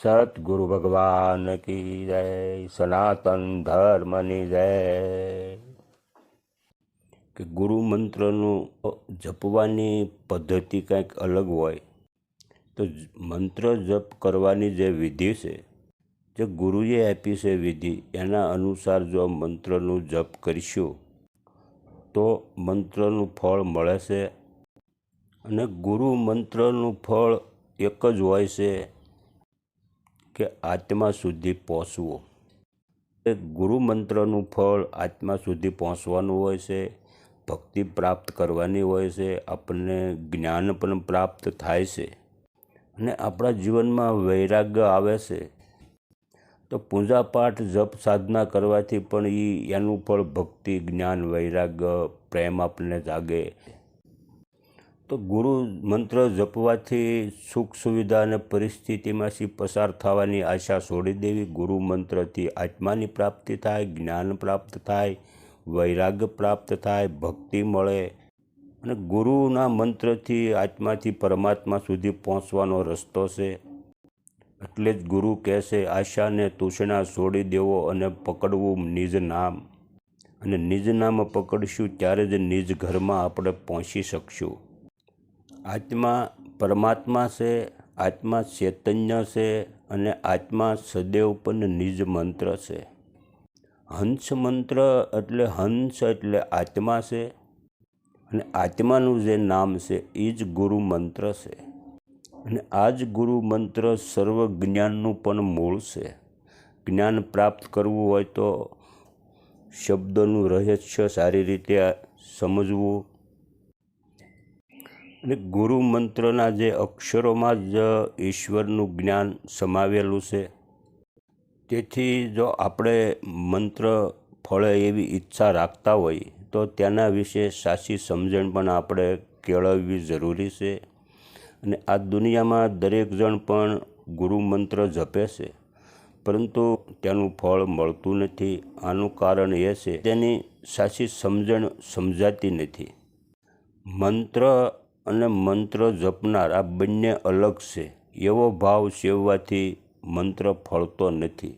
સતગુરુ ભગવાન કી જય સનાતન ધર્મની જય કે ગુરુ મંત્રનું જપવાની પદ્ધતિ કંઈક અલગ હોય તો મંત્ર જપ કરવાની જે વિધિ છે જે ગુરુએ આપી છે વિધિ, એના અનુસાર જો મંત્રનું જપ કરીશું, તો મંત્રનું ફળ મળે છે. અને ગુરુ મંત્રનું ફળ એક જ હોય છે કે આત્મા સુધી પહોંચવું. એ ગુરુ મંત્રનું ફળ આત્મા સુધી પહોંચવાનું હોય છે, ભક્તિ પ્રાપ્ત કરવાની હોય છે, આપણને જ્ઞાન પણ પ્રાપ્ત થાય છે. અને આપણા જીવનમાં વૈરાગ્ય આવે છે. તો પૂજા પાઠ જપ, સાધના કરવાથી પણ એ એનું ફળ ભક્તિ, જ્ઞાન, વૈરાગ્ય, પ્રેમ આપણને જાગે. તો ગુરુ મંત્ર જપવાથી સુખ સુવિધા અને પરિસ્થિતિમાંથી પસાર થવાની આશા છોડી દેવી. ગુરુ મંત્રથી આત્માની પ્રાપ્તિ થાય, જ્ઞાન પ્રાપ્ત થાય, વૈરાગ્ય પ્રાપ્ત થાય, ભક્તિ મળે. અને ગુરુના મંત્રથી આત્માથી પરમાત્મા સુધી પહોંચવાનો રસ્તો છે. એટલે જ ગુરુ કહે છે, આશાને તૃષ્ણા છોડી દેવો અને પકડવું નિજ નામ. અને નિજ નામ પકડશું ત્યારે જ નિજ ઘરમાં આપણે પહોંચી શકશું. આત્મા પરમાત્મા છે, આત્મા ચૈતન્ય છે અને આત્મા સદૈવ પણ નિજ મંત્ર છે. હંસ મંત્ર એટલે હંસ એટલે આત્મા છે અને આત્માનું જે નામ છે એ જ ગુરુ મંત્ર છે. અને આ જ ગુરુ મંત્ર સર્વ જ્ઞાનનું પણ મૂળ છે. જ્ઞાન પ્રાપ્ત કરવું હોય તો શબ્દનું રહસ્ય સારી રીતે સમજવું. અને ગુરુ મંત્રના જે અક્ષરોમાં જ ઈશ્વરનું જ્ઞાન સમાવેલું છે. તેથી જો આપણે મંત્ર ફળે એવી ઈચ્છા રાખતા હોય તો તેના વિશે સાચી સમજણ પણ આપણે કેળવવી જરૂરી છે. અને આ દુનિયામાં દરેક જણ પણ ગુરુ મંત્ર જપે છે. પરંતુ તેનું ફળ મળતું નથી. આનું કારણ એ છે, તેની સાચી સમજણ સમજાતી નથી. મંત્ર અને મંત્ર જપનાર આ બંને અલગ છે. એવો ભાવ સેવવાથી મંત્ર ફળતો નથી.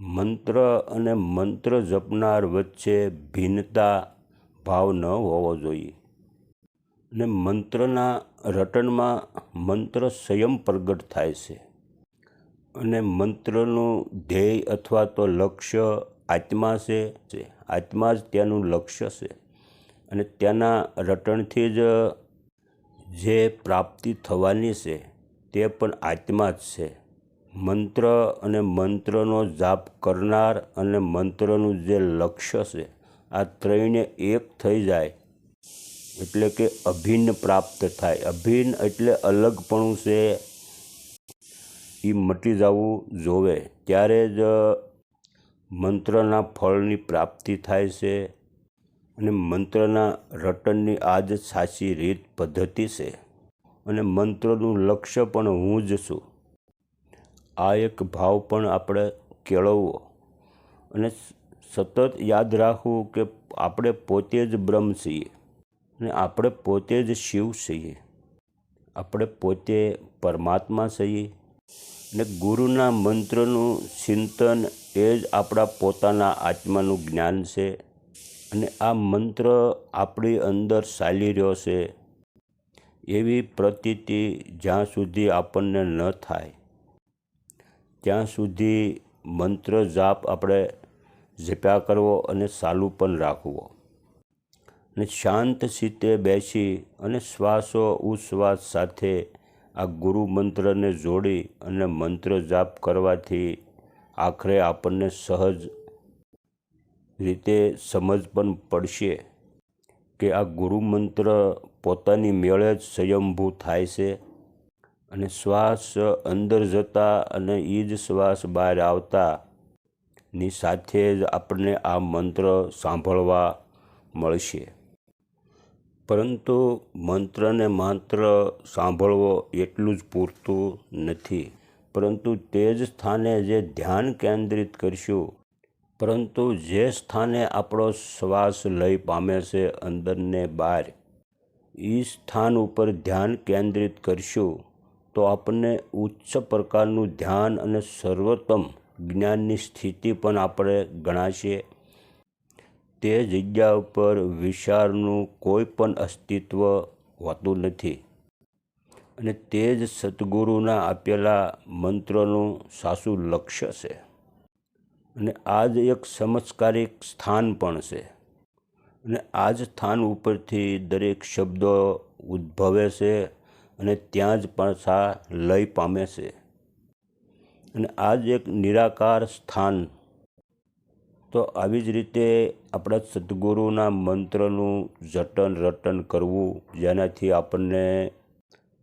મંત્ર અને મંત્ર જપનાર વચ્ચે ભિન્નતા ભાવ ન હોવો જોઈએ. અને મંત્રના રટનમાં મંત્ર સ્વયં પ્રગટ થાય છે અને મંત્રનું ધ્યેય અથવા તો લક્ષ્ય આત્મા છે. આત્મા જ ત્યાંનું લક્ષ્ય છે અને ત્યાંના રટણથી જ જે પ્રાપ્તિ થવાની છે, તે પણ આત્મા જ છે મંત્ર અને મંત્રનો જાપ કરનાર અને મંત્રનું જે લક્ષ્ય છે, આ ત્રણે એક થઈ જાય એટલે કે અભિન્ન પ્રાપ્ત થાય. અભિન્ન એટલે અલગપણું છે એ મટી જવું જોવે. ત્યારે જ મંત્રના ફળની પ્રાપ્તિ થાય છે અને મંત્રના રટનની આ જ સાચી રીત પદ્ધતિ છે. અને મંત્રનું લક્ષ્ય પણ હું જ છું. આ એક ભાવ પણ આપણે કેળવવો. અને સતત યાદ રાખવું કે આપણે પોતે જ બ્રહ્મ છીએ. અને આપણે પોતે જ શિવ છીએ. આપણે પોતે પરમાત્મા છીએ. અને ગુરુના મંત્રનું ચિંતન એ જ આપણા પોતાના આત્માનું જ્ઞાન છે. અને આ મંત્ર આપણી અંદર ચાલી રહ્યો છે. એવી પ્રતીતિ જ્યાં સુધી આપણને ન થાય, ત્યાં સુધી મંત્ર જાપ આપણે જપ્યા કરવો અને ચાલુ પણ રાખવો. અને શાંત ચિત્તે બેસી અને શ્વાસો ઉશ્વાસ સાથે આ ગુરુ મંત્રને જોડી અને મંત્ર જાપ કરવાથી આખરે આપણને સહજ રીતે સમજ પણ પડશે કે આ ગુરુ મંત્ર પોતાની મેળે જ સ્વયંભૂ થાય છે અને શ્વાસ અંદર જતા અને એ જ શ્વાસ બહાર આવતા ની સાથે જ આપણને આ મંત્ર સાંભળવા મળશે. પરંતુ મંત્રને માત્ર સાંભળવો એટલું જ પૂરતું નથી. પરંતુ તે જ સ્થાને જે ધ્યાન કેન્દ્રિત કરશું, પરંતુ જે સ્થાને આપણો શ્વાસ લય પામે છે અંદરને બહાર એ સ્થાન ઉપર ધ્યાન કેન્દ્રિત કરશું, તો આપણને ઉચ્ચ પ્રકારનું ધ્યાન અને સર્વોત્તમ જ્ઞાનની સ્થિતિ પણ આપણે ગણાશે. તે જગ્યા ઉપર વિશાળનું કોઈ પણ અસ્તિત્વ હોતું નથી. અને તે જ સદગુરુના આપેલા મંત્રનું સાસુ લક્ષ્ય છે. અને આ જ એક ચમત્કારિક સ્થાન પણ છે. અને આ જ સ્થાન ઉપરથી દરેક શબ્દો ઉદ્ભવે છે અને ત્યાં જ પાછા લય પામે છે. અને આ જ એક નિરાકાર સ્થાન તો આવી જ રીતે આપણા સદગુરુના મંત્રનું જતન રટન કરવું, જેનાથી આપણને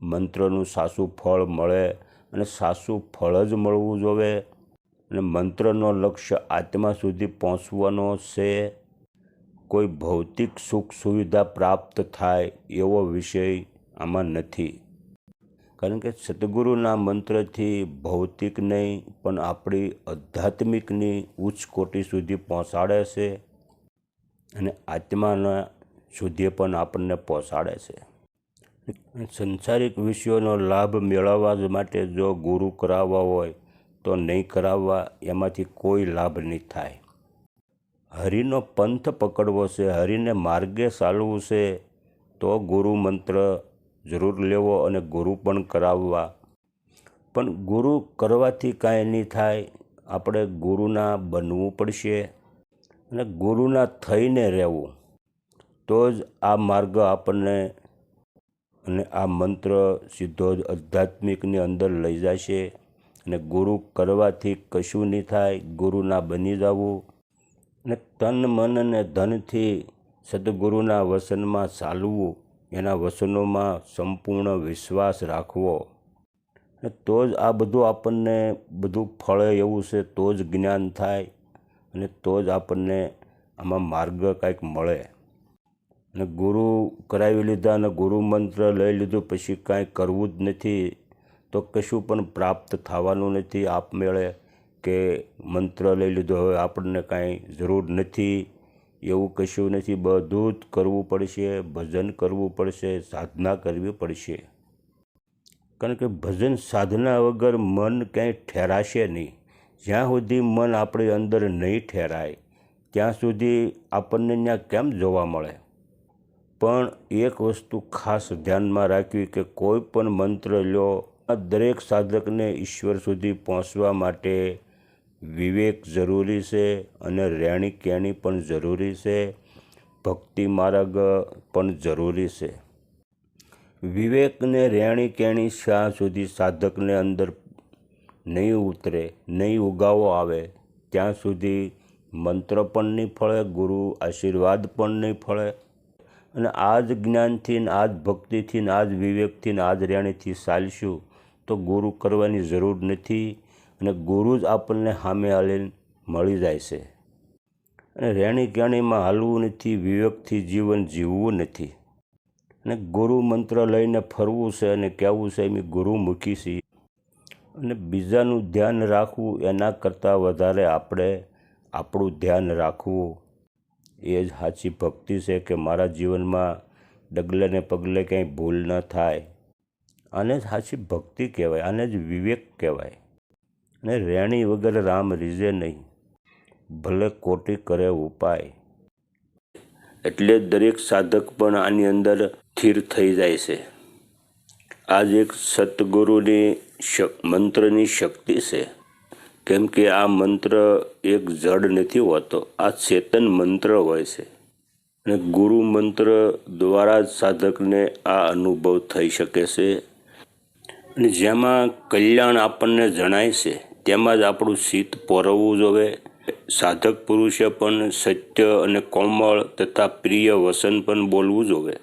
મંત્રનું સાસું ફળ મળે અને સાસુ ફળ જ મળવું જોઈએ અને મંત્રનો લક્ષ્ય આત્મા સુધી પહોંચવાનો છે. કોઈ ભૌતિક સુખ સુવિધા પ્રાપ્ત થાય એવો વિષય આમાં નથી. કારણ કે સદગુરુના મંત્રથી ભૌતિક નહીં, પણ આપણી આધ્યાત્મિકની ઉચ્ચ કોટી સુધી પહોંચાડે છે અને આત્માના સુધી પણ આપણને પહોંચાડે છે. સંસારિક વિષયોનો લાભ મેળવવા માટે જો ગુરુ કરાવવા હોય, તો નહીં કરાવવા એમાંથી કોઈ લાભ નહીં થાય. હરિનો પંથ પકડવો છે, હરિને માર્ગે ચાલવું છે, તો ગુરુ મંત્ર જરૂર લેવો અને ગુરુ પણ કરાવવા. પણ ગુરુ કરવાથી કાંઈ નહીં થાય. આપણે ગુરુના બનવું પડશે અને ગુરુના થઈને રહેવું. તો જ આ માર્ગ આપણને અને આ મંત્ર સીધો જ આધ્યાત્મિકની અંદર લઈ જશે અને ગુરુ કરવાથી કશું નહીં થાય. ગુરુના બની જવું અને તન, મન અને ધનથી સદગુરુના વસનમાં ચાલવું. એના વચનોમાં સંપૂર્ણ વિશ્વાસ રાખવો. તો જ આ બધું આપણને બધું ફળે એવું છે, તો જ જ્ઞાન થાય અને તો જ આપણને આમાં માર્ગ કાંઈક મળે. અને ગુરુ કરાવી લીધા અને ગુરુ મંત્ર લઈ લીધું, પછી કાંઈ કરવું જ નથી, તો કશું પણ પ્રાપ્ત થવાનું નથી આપમેળે કે મંત્ર લઈ લીધો, હવે આપણને કાંઈ જરૂર નથી. એવું કશું નથી, બધું જ કરવું પડશે, ભજન કરવું પડશે, સાધના કરવી પડશે. કારણ કે ભજન સાધના વગર મન ક્યાંય ઠેરાશે નહીં. જ્યાં સુધી મન આપણી અંદર નહીં ઠેરાય, ત્યાં સુધી આપણને ત્યાં કેમ જોવા મળે? પણ એક વસ્તુ ખાસ ધ્યાનમાં રાખવી કે કોઈ પણ મંત્ર લો દરેક સાધકને ઈશ્વર સુધી પહોંચવા માટે વિવેક જરૂરી છે અને રહેણી કહેણી પણ જરૂરી છે. ભક્તિ માર્ગ પણ જરૂરી છે. વિવેકને રહેણી કહેણી શા સુધી સાધકને અંદર નહીં ઉતરે, નહીં ઉગાવો આવે, ત્યાં સુધી મંત્ર પણ નહીં ફળે, ગુરુ આશીર્વાદ પણ નહીં ફળે. અને આ જ જ્ઞાનથી ને આ જ ભક્તિથી ને આ જ વિવેકથી ને આ જ રહેણીથી ચાલશું તો ગુરુ કરવાની જરૂર નથી. અને ગુરુ જ આપણને સામે હાલીને મળી જાય છે. અને રહેણી કહેણીમાં હાલવું નથી, વિવેકથી જીવન જીવવું નથી. અને ગુરુ મંત્ર લઈને ફરવું છે અને કહેવું છે એમ ગુરુ મૂકી છે અને બીજાનું ધ્યાન રાખવું એના કરતાં વધારે આપણે આપણું ધ્યાન રાખવું. એ જ સાચી ભક્તિ છે કે મારા જીવનમાં ડગલે ને પગલે ક્યાંય ભૂલ ન થાય. આને જ સાચી ભક્તિ કહેવાય, આને જ વિવેક કહેવાય. અને રેણી વગર રામ રીઝે નહીં. ભલે કોટી કરે ઉપાય. એટલે દરેક સાધક પણ આની અંદર સ્થિર થઈ જાય છે. આજ એક સતગુરુની મંત્રની શક્તિ છે. કેમ કે આ મંત્ર એક જડ નથી હોતો, આ ચેતન મંત્ર હોય છે. અને ગુરુ મંત્ર દ્વારા જ સાધકને આ અનુભવ થઈ શકે છે. અને જેમાં કલ્યાણ આપણને જણાય છે. તેમાં જ આપણું શીત પોરવવું જોઈએ સાધક પુરુષે પણ સત્ય અને કોમળ તથા પ્રિય વસન પણ બોલવું જોઈએ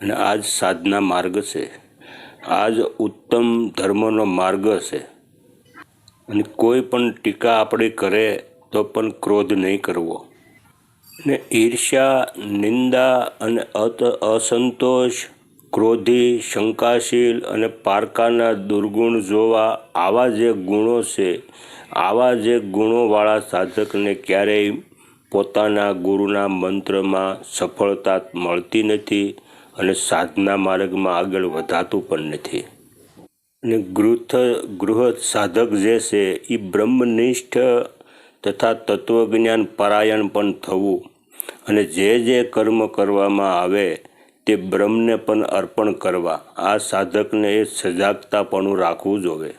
અને આ જ સાધના માર્ગ છે. આ જ ઉત્તમ ધર્મનો માર્ગ છે. અને કોઈ પણ ટીકા આપણે કરે તો પણ ક્રોધ નહીં કરવો. ને ઈર્ષ્યા, નિંદા અને અત અસંતોષ ક્રોધી, શંકાશીલ અને પારકાના દુર્ગુણ જોવા આવા જે ગુણો છે, આવા જે ગુણોવાળા સાધકને ક્યારેય પોતાના ગુરુના મંત્રમાં સફળતા મળતી નથી અને સાધના માર્ગમાં આગળ વધાતું પણ નથી. અને ગૃહ ગૃહ સાધક જે છે એ બ્રહ્મનિષ્ઠ તથા તત્વજ્ઞાન પરાયણ પણ થવું અને જે જે કર્મ કરવામાં આવે તે બ્રહ્મને પણ અર્પણ કરવા. આ સાધકને સજાગતાપણું રાખવું જોઈએ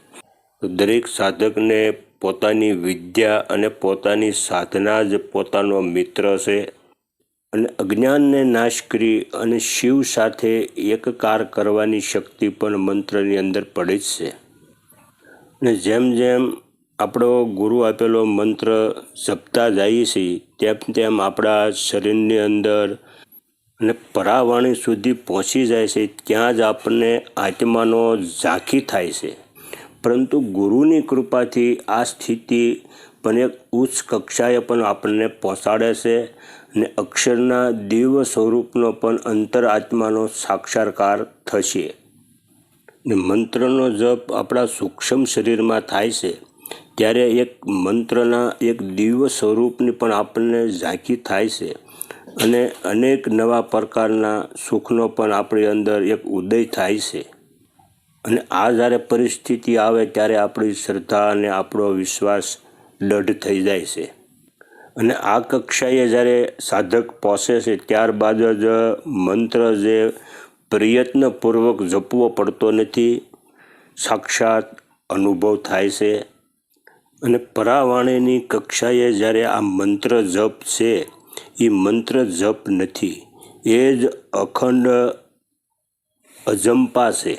દરેક સાધકને પોતાની વિદ્યા અને પોતાની સાધના જ પોતાનો મિત્ર છે. અને અજ્ઞાનને નાશ કરી અને શિવ સાથે એકકાર કરવાની શક્તિ પણ મંત્રની અંદર પડે જ છે. અને જેમ જેમ આપણો ગુરુ આપેલો મંત્ર જપતા જઈએ છીએ તેમ તેમ આપણા શરીરની અંદર અને પરાવાણી સુધી પહોંચી જાય છે, ત્યાં જ આપણને આત્માનો ઝાંખી થાય છે. પરંતુ ગુરુની કૃપાથી આ સ્થિતિ પણ એક ઉચ્ચ કક્ષાએ પણ આપણને પહોંચાડે છે અને અક્ષરના દિવ્ય સ્વરૂપનો પણ અંતર આત્માનો સાક્ષાત્કાર થશે. ને મંત્રનો જપ આપણા સૂક્ષ્મ શરીરમાં થાય છે, ત્યારે એક મંત્રના એક દિવ્ય સ્વરૂપની પણ આપણને ઝાંખી થાય છે. અને અનેક નવા પ્રકારના સુખનો પણ આપણી અંદર એક ઉદય થાય છે. અને આ જ્યારે પરિસ્થિતિ આવે ત્યારે આપણી શ્રદ્ધા અને આપણો વિશ્વાસ દઢ થઈ જાય છે. અને આ કક્ષાએ જ્યારે સાધક પહોંચે છે ત્યારબાદ જ મંત્ર જે પ્રયત્નપૂર્વક જપવો પડતો નથી, સાક્ષાત અનુભવ થાય છે. અને પરાવાણીની કક્ષાએ જ્યારે આ મંત્ર જપ છે એ મંત્ર જપ નથી. એ જ અખંડ અજંપા છે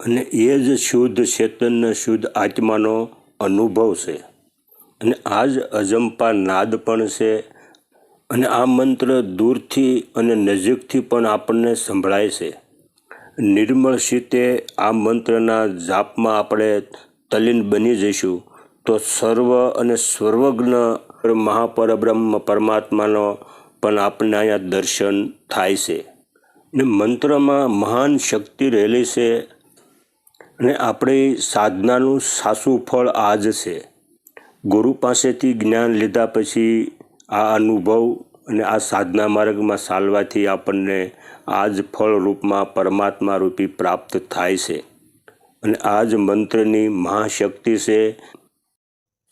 અને એ જ શુદ્ધ ચેતન શુદ્ધ આત્માનો અનુભવ છે. અને આ જ અજંપા નાદ પણ છે અને આ મંત્ર દૂરથી અને નજીકથી પણ આપણને સંભળાય છે. નિર્મળ સીતે આ મંત્રના જાપમાં આપણે તલીન બની જઈશું તો સર્વ અને સર્વજ્ઞ મહાપરબ્રહ્મ પરમાત્માનો પણ આપણને અહીંયા દર્શન થાય છે. ને મંત્રમાં મહાન શક્તિ રહેલી છે અને આપણી સાધનાનું સાસું ફળ આ જ છે. ગુરુ પાસેથી જ્ઞાન લીધા પછી આ અનુભવ અને આ સાધના માર્ગમાં ચાલવાથી આપણને આ જ ફળ રૂપમાં પરમાત્મા રૂપી પ્રાપ્ત થાય છે. અને આ જ મંત્રની મહાશક્તિ છે